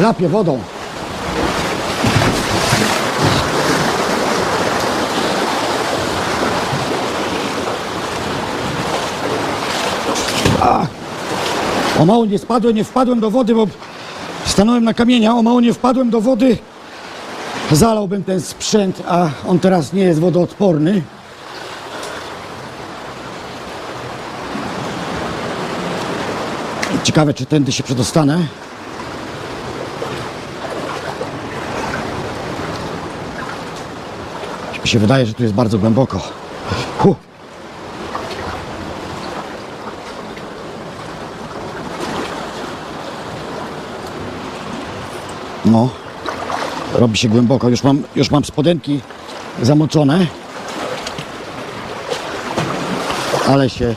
chlapie wodą. A, o mało nie spadłem, nie wpadłem do wody, bo stanąłem na kamienia, o mało nie wpadłem do wody. Zalałbym ten sprzęt, a on teraz nie jest wodoodporny. Ciekawe, czy tędy się przedostanę. Się wydaje, że tu jest bardzo głęboko. Huh. No, robi się głęboko. Już mam, już mam spodenki zamoczone. Ale się